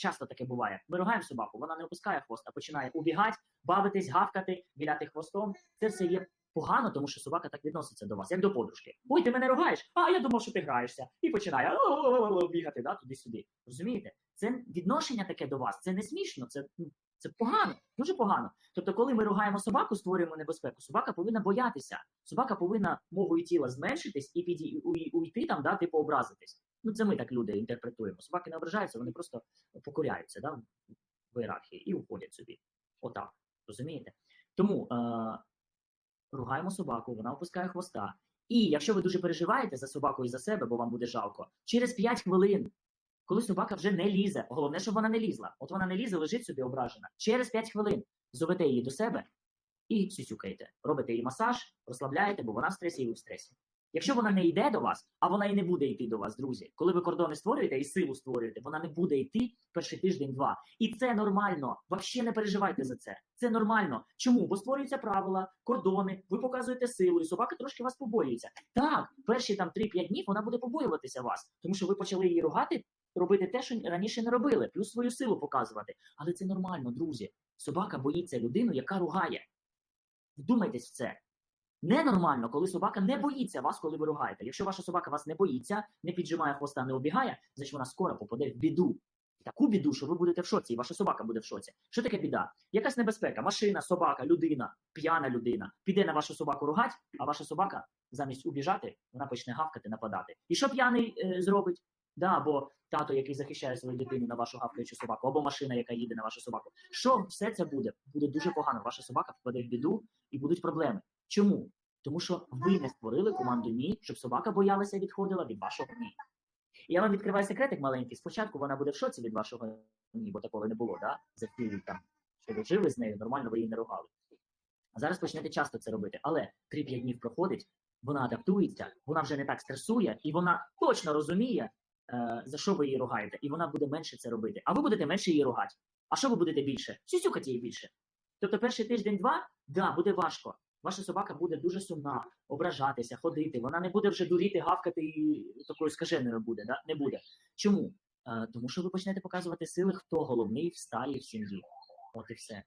часто таке буває. Ми ругаємо собаку, вона не опускає хвост, а починає убігати, бавитись, гавкати, віляти хвостом. Це все є погано, тому що собака так відноситься до вас, як до подружки. Ой, ти мене ругаєш? А я думав, що ти граєшся. І починає бігати да, туди-сюди. Розумієте? Це відношення таке до вас. Це не смішно, це, ну, це погано, дуже погано. Тобто, коли ми ругаємо собаку, створюємо небезпеку, собака повинна боятися. Собака повинна мовою тіла зменшитись і піді, уй- уйти там, да, типу образитись. Ну, це ми так люди інтерпретуємо. Собаки не ображаються, вони просто покоряються да, в ієрархії і уходять собі. Отак. Розумієте? Тому е, ругаємо собаку, вона опускає хвоста. І якщо ви дуже переживаєте за собаку і за себе, бо вам буде жалко, через 5 хвилин, коли собака вже не лізе, головне, щоб вона не лізла. От вона не лізе, лежить собі ображена. Через 5 хвилин зовете її до себе і сюсюкаєте. Робите їй масаж, розслабляєте, бо вона в стресі і ви в стресі. Якщо вона не йде до вас, а вона і не буде йти до вас, друзі. Коли ви кордони створюєте і силу створюєте, вона не буде йти перший тиждень-два. І це нормально. Вообще не переживайте за це. Це нормально. Чому? Бо створюються правила, кордони, ви показуєте силу, і собака трошки вас побоюється. Так, перші там 3-5 днів вона буде побоюватися вас, тому що ви почали її ругати, робити те, що раніше не робили, плюс свою силу показувати. Але це нормально, друзі. Собака боїться людину, яка ругає. Вдумайтесь в це. Ненормально, коли собака не боїться вас, коли ви ругаєте. Якщо ваша собака вас не боїться, не піджимає хвоста, не обігає, значить вона скоро попаде в біду. Таку біду, що ви будете в шоці, і ваша собака буде в шоці. Що таке біда? Якась небезпека, машина, собака, людина, п'яна людина піде на вашу собаку ругать, а ваша собака замість убіжати, вона почне гавкати, нападати. І що п'яний е, зробить? Да, або тато, який захищає свою дитину на вашу гавкаючу собаку, або машина, яка їде на вашу собаку. Що все це буде? Буде дуже погано. Ваша собака впаде в біду і будуть проблеми. Чому? Тому що ви не створили команду ні, щоб собака боялася і відходила від вашого ні. І я вам відкриваю секретик маленький. Спочатку вона буде в шоці від вашого ні, бо такого не було, да? За хвилю там, що ви жили з нею, нормально ви її не ругали. А зараз почнете часто це робити. Але 3-5 днів проходить, вона адаптується, вона вже не так стресує, і вона точно розуміє, е, за що ви її ругаєте, і вона буде менше це робити. А ви будете менше її ругати. А що ви будете більше? Сюсюкати її більше. Тобто перший тиждень-два, да, буде важко. Ваша собака буде дуже сумна, ображатися, ходити. Вона не буде вже дуріти, гавкати і такою скаженою буде. Да? Не буде. Чому? Е, тому що ви почнете показувати сили, хто головний в стаї в сім'ї. От і все.